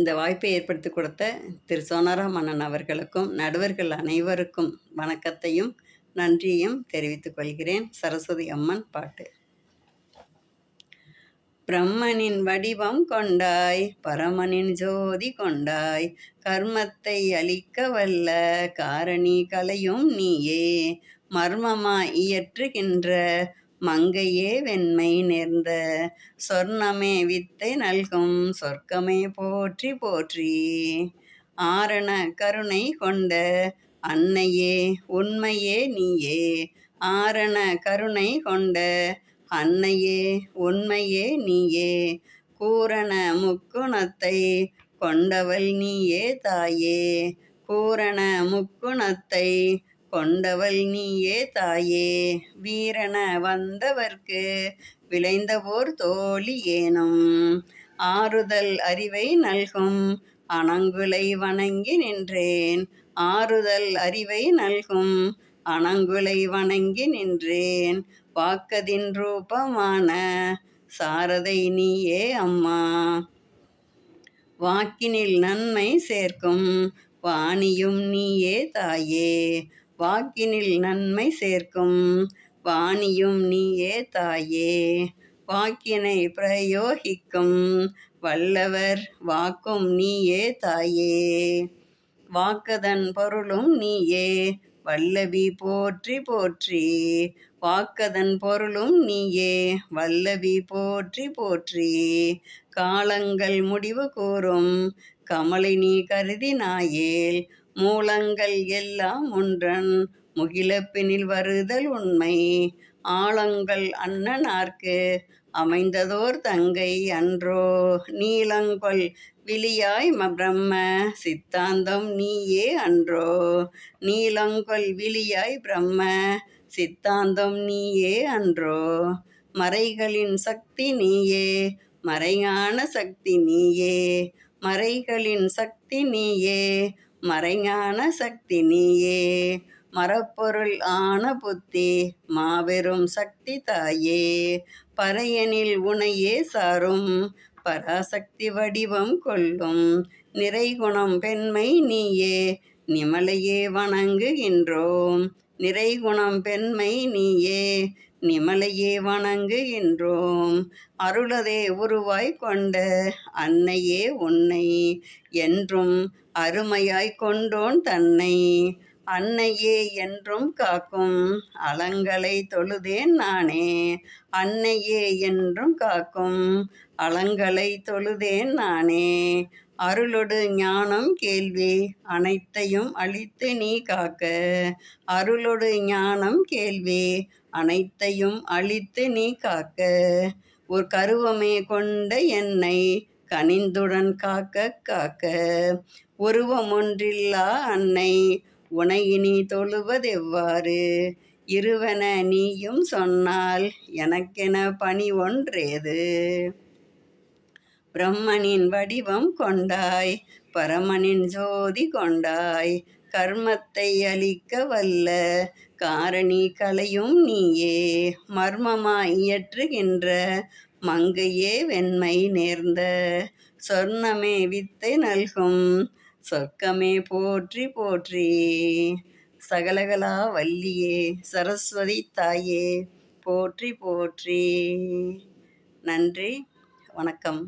இந்த வாய்ப்பை ஏற்படுத்தி கொடுத்த திரு. சோனாரா மன்னன் அவர்களுக்கும் நடுவர்கள் அனைவருக்கும் வணக்கத்தையும் நன்றியையும் தெரிவித்துக் கொள்கிறேன். சரஸ்வதி அம்மன் பாட்டு. பிரம்மனின் வடிவம் கொண்டாய் பரமனின் ஜோதி கொண்டாய் கர்மத்தை அழிக்க வல்ல காரணி கலையும் நீயே மர்மமாய் இயற்றுகின்ற மங்கையே வெண்மை நேர்ந்த சொர்ணமே வித்தை நல்கும் சொர்க்கமே போற்றி போற்றி. ஆரண கருணை கொண்ட அன்னையே உண்மையே நீயே. ஆரண கருணை கொண்ட அன்னையே உண்மையே நீயே. கூரண முக்குணத்தை கொண்டவள் நீயே தாயே. பூரண முக்குணத்தை கொண்டவள் நீயே தாயே. வீரன வந்தவர்க்கு விளைந்தவோர் தோழி ஏனும். ஆறுதல் அறிவை நல்கும் அணங்குலை வணங்கி நின்றேன். ஆறுதல் அறிவை நல்கும் அணங்குலை வணங்கி நின்றேன். வாக்கதின் ரூபமான சாரதை நீயே அம்மா. வாக்கினில் நன்மை சேர்க்கும் வாணியும் நீயே தாயே. வாக்கினில் நன்மை சேர்க்கும். வாணியும் நீயே தாயே. வாக்கினை பிரயோகிக்கும். வல்லவர் வாக்கும் நீயே தாயே. வாக்கதன் பொருளும் நீயே. வல்லவி போற்றி போற்றி. வாக்கதன் பொருளும் நீயே. வல்லவி போற்றி போற்றி. காலங்கள் முடிவு கூறும். கமலை நீ கருதினாயேல். மூலங்கள் எல்லாம் ஒன்றன். முகிலப்பினில் வருதல் உண்மை. ஆழங்கள் அண்ணனார்க்கு அமைந்ததோர் தங்கை அன்றோ. நீலங்கொள் விழியாய் பிரம்ம சித்தாந்தம் நீயே அன்றோ. நீலங்கொள் விழியாய் பிரம்ம சித்தாந்தம் நீயே அன்றோ. மறைகளின் சக்தி நீயே. மறையான சக்தி நீயே. மறைகளின் சக்தி நீயே. மறைஞான சக்தி நீயே. மரப்பொருள் ஆன புத்தி மாபெரும் சக்தி தாயே. பறையனில் உனையே சாரும் பராசக்தி வடிவம் கொள்ளும் நிறைகுணம் பெண்மை நீயே. நிமலையே வணங்குகின்றோம் நிறைகுணம் பெண்மை நீயே நிமலையே வணங்குகின்றோம் அருளதே உருவாய் கொண்ட அன்னையே உன்னை என்றும் அருமையாய் கொண்டோன் தன்னை. அன்னையே என்றும் காக்கும் அலங்களை தொழுதேன் நானே அன்னையே என்றும் காக்கும் அலங்களை தொழுதேன் நானே. அருளொடு ஞானம் கேள்வி அனைத்தையும் அழித்து நீ காக்க. அருளொடு ஞானம் கேள்வி அனைத்தையும் அழித்து நீ காக்க. ஒரு கருவமே கொண்ட என்னை கனிந்துடன் காக்க காக்க. உருவம் ஒன்றில்லா அன்னை உனையினி தொழுவதெவ்வாறு? இருவன நீயும் சொன்னால் எனக்கென பணி ஒன்றேது? பிரம்மனின் வடிவம் கொண்டாய் பரமனின் ஜோதி கொண்டாய். கர்மத்தை அழிக்க வல்ல காரணி கலையும் நீயே. மர்மமாய் இயற்றுகின்ற மங்கையே வெண்மை நேர்ந்த. சொர்ணமே வித்தை நல்கும் சொர்க்கமே போற்றி போற்றி. சகலகலா வல்லியே சரஸ்வதி தாயே போற்றி போற்றி. நன்றி வணக்கம்.